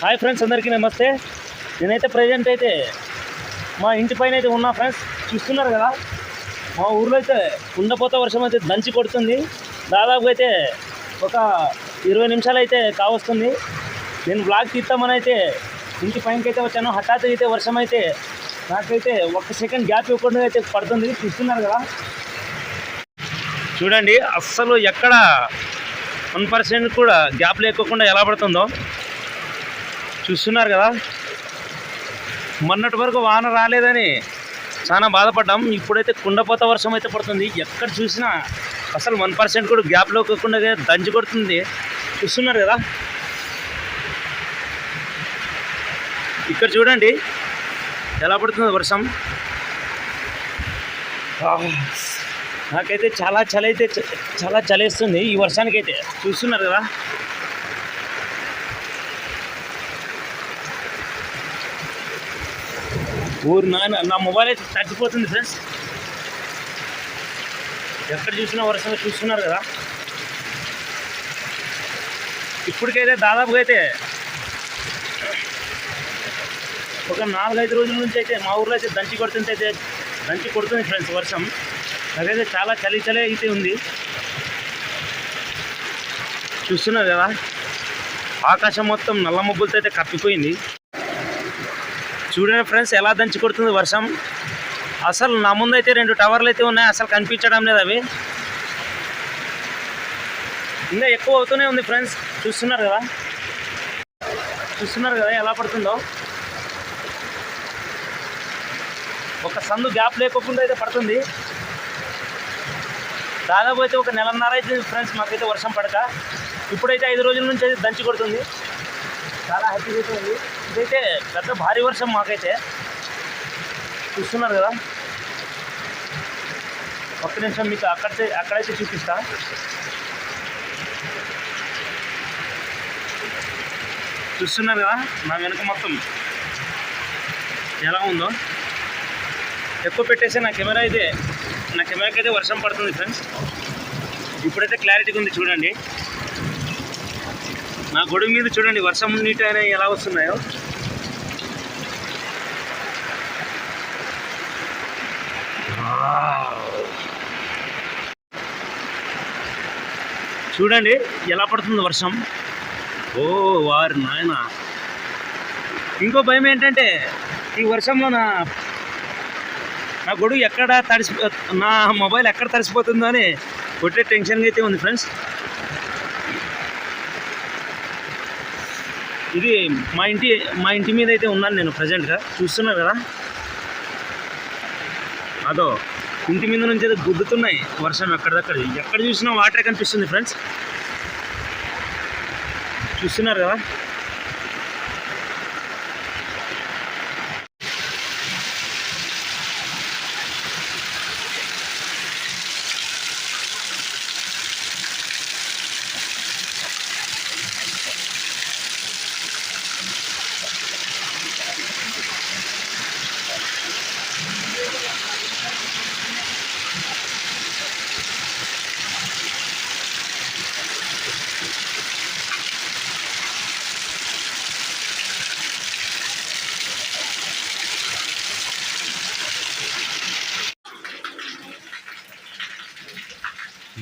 Hi friends అందరికీ నమస్తే. నేనైతే ప్రజెంట్ అయితే మా ఇంటి పైన అయితే ఉన్నా ఫ్రెండ్స్ చూస్తున్నారు కదా? మా ఊర్లో అయితే కుండపోత వర్షం అయితే దంచి కొడుతుంది. దాదాపు అయితే ఒక ఇరవై నిమిషాలు అయితే కావస్తుంది. నేను బ్లాగ్ తీస్తామని అయితే ఇంటి పైనకి అయితే వచ్చాను. హఠాత్ అయితే వర్షం అయితే నాకైతే ఒక్క సెకండ్ గ్యాప్ ఇవ్వకుండా అయితే పడుతుంది. చూస్తున్నారు కదా? చూడండి అస్సలు ఎక్కడ వన్ పర్సెంట్ కూడా గ్యాప్ లేకోకుండా ఎలా పడుతుందో. చూస్తున్నారు కదా. మొన్నటి వరకు వాన రాలేదని చాలా బాధపడ్డాం. ఇప్పుడైతే కుండపోత వర్షం అయితే పడుతుంది. ఎక్కడ చూసినా అసలు వన్ పర్సెంట్ కూడా గ్యాప్ కాకుండా దంచి కొడుతుంది. చూస్తున్నారు కదా. ఇక్కడ చూడండి. ఎలా పడుతుంది వర్షం. నాకైతే చాలా చలి అయితే చాలా చలేస్తుంది ఈ వర్షానికైతే చూస్తున్నారు కదా. ఊరు నాన్న నా మొబైల్ అయితే తగ్గిపోతుంది ఫ్రెండ్స్ ఎక్కడ చూసినా వర్షం చూస్తున్నారు కదా. ఇప్పటికైతే దాదాపుగా అయితే ఒక నాలుగైదు రోజుల నుంచి అయితే మా ఊర్లో అయితే దంచి కొడుతుంటే అయితే దంచి కొడుతుంది ఫ్రెండ్స్ వర్షం. నాకైతే చాలా చలి చలి అయితే ఉంది. చూస్తున్నారు కదా. ఆకాశం మొత్తం నల్ల మబ్బులతో అయితే కప్పిపోయింది. చూడండి ఫ్రెండ్స్ ఎలా దంచి కొడుతుంది వర్షం. అసలు నా ముందు అయితే రెండు టవర్లు అయితే ఉన్నాయి అసలు కనిపించడం లేదు అవి. ఇంకా ఎక్కువ అవుతూనే ఉంది ఫ్రెండ్స్ చూస్తున్నారు కదా. చూస్తున్నారు కదా ఎలా పడుతుందో. ఒక సందు గ్యాప్ లేకోకుండా అయితే పడుతుంది. దాదాపు అయితే ఒక నెలన్నర అయితే ఫ్రెండ్స్ మాకైతే వర్షం పడక. ఇప్పుడైతే ఐదు రోజుల నుంచి అయితే దంచి కొడుతుంది. చాలా హ్యాపీగా అవుతుంది ఉంది. ఇదైతే పెద్ద భారీ వర్షం మాకైతే చూస్తున్నారు కదా. ఒక్క నిమిషం మీకు అక్కడ అక్కడైతే చూపిస్తా. చూస్తున్నారు కదా నా వెనక మొత్తం ఎలా ఉందో. ఎక్కువ పెట్టేసి నా కెమెరా అయితే నా కెమెరాకి అయితే వర్షం పడుతుంది ఫ్రెండ్స్. ఇప్పుడైతే క్లారిటీగా ఉంది చూడండి. నా గొడుగు మీద చూడండి వర్షం నీటి అయినా ఎలా వస్తున్నాయో. చూడండి ఎలా పడుతుంది వర్షం? ఓ వారు నాయన. ఇంకో భయం ఏంటంటే ఈ వర్షంలో నా నా గొడుగు ఎక్కడ తడిసి నా మొబైల్ ఎక్కడ తడిసిపోతుందో అని కొట్టే టెన్షన్గా అయితే ఉంది ఫ్రెండ్స్. ఇది మా ఇంటి మా ఇంటి మీద అయితే ఉన్నాను నేను ప్రజెంట్గా. చూస్తున్నా కదా? అదో ఇంటి మీద నుంచి అయితే గుద్దుతున్నాయి వర్షం ఎక్కడిదక్కడ. ఎక్కడ చూసినా వాటరే కనిపిస్తుంది ఫ్రెండ్స్. చూస్తున్నారు కదా?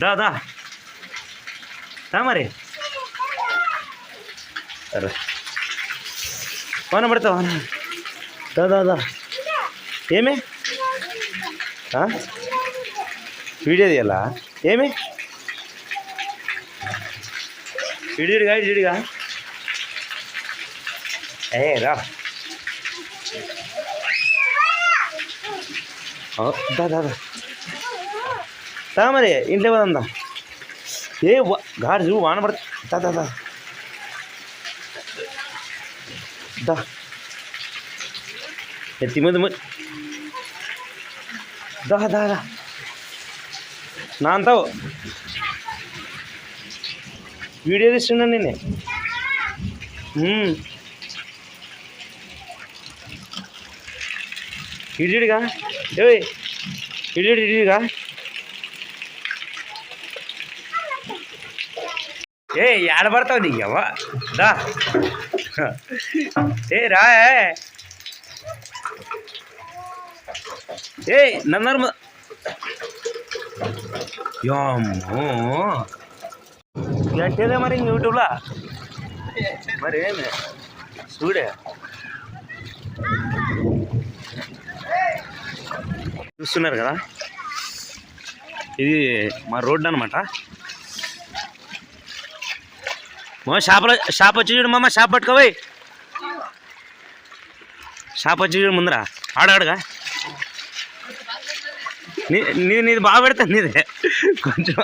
దా దా. దా మరి. సరే వాన పడతా వాన? దా దా దా. ఏమి? వీడియో తీయాలా? ఏమి? ఇడిగా ఇడిగా ఏ రా. ఆ, దా దా దా. దా మరి ఇంట్లో పోదా ఏ గాడు గాడి వాన పడుతుంది దా దా దా. ఎత్తి మీద ము- దా దా దా. నా అంతావు. వీడియో తీస్తున్నాను నేనే ఇడిగా ఏ ఇడిగా ఏ ఏడబడతావు నీ అవ్వ దా. ఏ రా ఏ. నన్నరు యామ్మో. గట్టేదే మరి యూట్యూబ్లా? మరి ఏమి? చూడే. చూస్తున్నారు కదా? ఇది మా రోడ్డు అనమాట మా షాప్లో షాప్ వచ్చి చూడు మామ షాప్ పట్టుకోవై షాప్ వచ్చి చూడు ముందరా. ఆడాడుగా నీ నీది బాగా పెడతాను నీదే. కొంచెం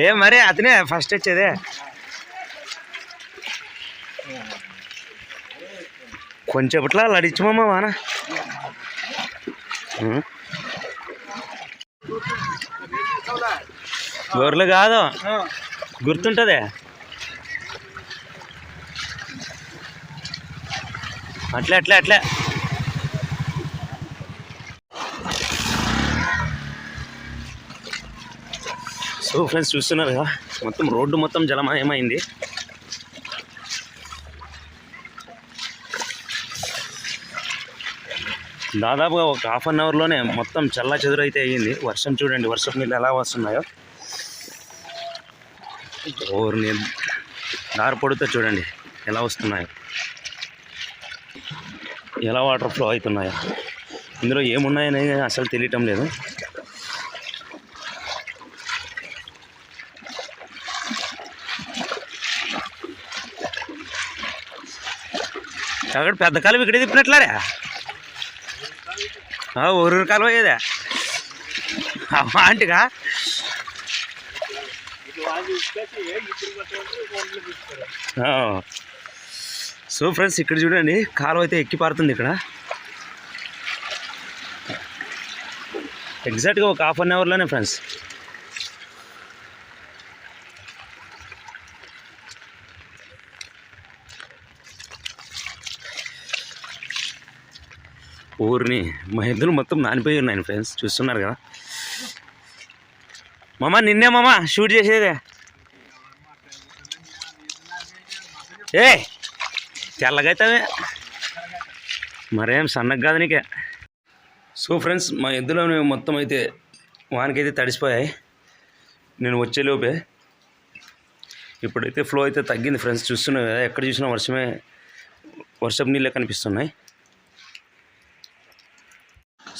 ఏ మరి అతనే ఫస్ట్ వచ్చేదే. కొంచెంపట్లా లడిచ్చమమ్మ వాన. గొర్రెలు కాదు. గుర్తుంటుందే? అట్లే అట్లే అట్లే. సో ఫ్రెండ్స్ చూస్తున్నారు కదా మొత్తం రోడ్డు మొత్తం జలమయమైంది. దాదాపుగా ఒక హాఫ్ అన్ అవర్లోనే మొత్తం చల్లా చెదురు అయితే అయ్యింది. వర్షం చూడండి వర్షం నీళ్ళు ఎలా వస్తున్నాయో. ఓర్ని దారి పొడితే చూడండి ఎలా వస్తున్నాయో. ఎలా వాటర్ ఫ్లో అవుతున్నాయో. ఇందులో ఏమున్నాయని అసలు తెలియటం లేదు. అక్కడ పెద్ద కాలువ ఇక్కడే తిప్పినట్లారా? ఆ, ఊరూరు కాలువ ఏదే? ఆంటిగా సో ఫ్రెండ్స్ ఇక్కడ చూడండి కాలువ అయితే ఎక్కి పారుతుంది ఇక్కడ. ఎగ్జాక్ట్గా ఒక హాఫ్ అన్ అవర్లోనే ఫ్రెండ్స్. ఊరిని మా ఇద్దరు మొత్తం నానిపోయి ఉన్నాయి ఫ్రెండ్స్ చూస్తున్నారు కదా. మామ నిన్నే మామ షూట్ చేసేదే. ఏ తెల్లగైతే మరేం సన్నగా కాదు నీకే. సో ఫ్రెండ్స్ మా ఎద్దులో మొత్తం అయితే వానికైతే తడిసిపోయాయి. నేను వచ్చేలోపే ఇప్పుడైతే ఫ్లో అయితే తగ్గింది ఫ్రెండ్స్ చూస్తున్నాయి కదా ఎక్కడ చూసినా వర్షమే వర్షపు నీళ్ళే కనిపిస్తున్నాయి.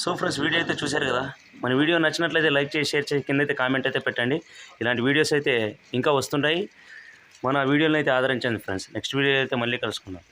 సో ఫ్రెండ్స్ వీడియో అయితే చూశారు కదా. మన వీడియో నచ్చినట్లయితే లైక్ చేసి షేర్ చేసి కింద అయితే కామెంట్ అయితే పెట్టండి. ఇలాంటి వీడియోస్ అయితే ఇంకా వస్తుంటాయి. మన వీడియోని అయితే ఆదరించండి ఫ్రెండ్స్ నెక్స్ట్ వీడియో అయితే మళ్ళీ కలుసుకుందాం.